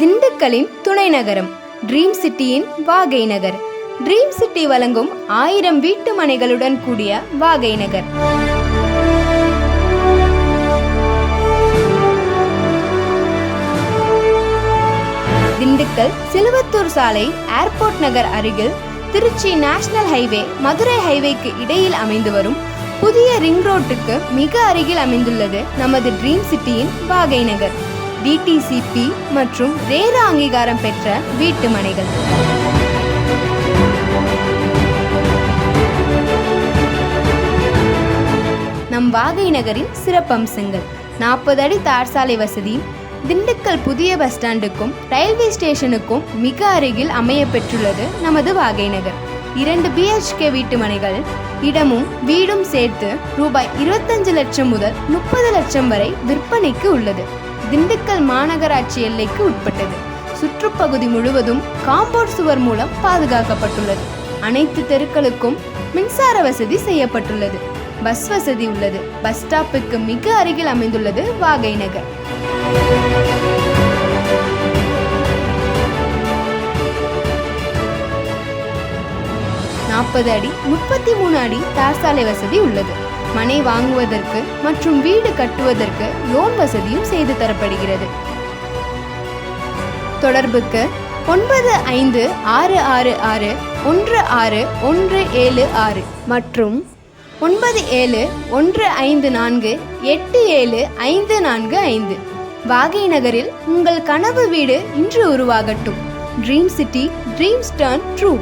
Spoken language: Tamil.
திண்டுக்கலின் துணை நகரம் ட்ரீம் சிட்டியின் வாகை நகர். ட்ரீம் சிட்டி வழங்கும் ஆயிரம் வீட்டு மனைகளுடன் கூடிய வாகை நகர். திண்டுக்கல் சிலுவத்தூர் சாலை ஏர்போர்ட் நகர் அருகில் திருச்சி நேஷனல் ஹைவே மதுரை ஹைவேக்கு இடையில் அமைந்து வரும் புதிய ரிங் ரோட்டுக்கு மிக அருகில் அமைந்துள்ளது நமது ட்ரீம் சிட்டியின் வாகை நகர். டிடிசிபி மற்றும் ரேரா அங்கீகாரம் பெற்ற வீட்டு மனைகள் நம் வாகை நகரின் சிறப்பம்சங்கள். நாற்பது அடி தார் சாலை வசதி திண்டுக்கல் புதிய பஸ் ஸ்டாண்டுக்கும் ரயில்வே ஸ்டேஷனுக்கும் மிக அருகில் அமைய பெற்றுள்ளது நமது வாகை நகர். இரண்டு பிஹெச்கே வீட்டு மனைகள் இடமும் வீடும் சேர்த்து ரூபாய் இருபத்தஞ்சு லட்சம் முதல் முப்பது லட்சம் வரை விற்பனைக்கு உள்ளது. திண்டுக்கல் மாநகராட்சி எல்லைக்கு உட்பட்டது. சுற்றுப்பகுதி முழுவதும் காம்பவுண்ட் சுவர் மூலம் பாதுகாக்கப்பட்டுள்ளது. அனைத்து தெருக்களுக்கும் மின்சார வசதி செய்யப்பட்டுள்ளது. பஸ் வசதி உள்ளது. பஸ் ஸ்டாப்புக்கு மிக அருகில் அமைந்துள்ளது வாகை நகர். நாற்பது அடி முப்பத்தி மூணு அடி தார் சாலை வசதி உள்ளது. மனை வாங்குவதற்கு மற்றும் வீடு கட்டுவதற்கு லோன் வசதியும் செய்து தரப்படுகிறது. தொடர்புக்கு ஒன்பது ஐந்து ஆறு ஆறு ஆறு ஒன்று ஆறு ஒன்று ஏழு ஆறு மற்றும் ஒன்பது ஏழு ஒன்று ஐந்து நான்கு எட்டு ஏழு ஐந்து நான்கு ஐந்து. வாகை நகரில் உங்கள் கனவு வீடு இன்று உருவாகட்டும். Dream city dreams turn true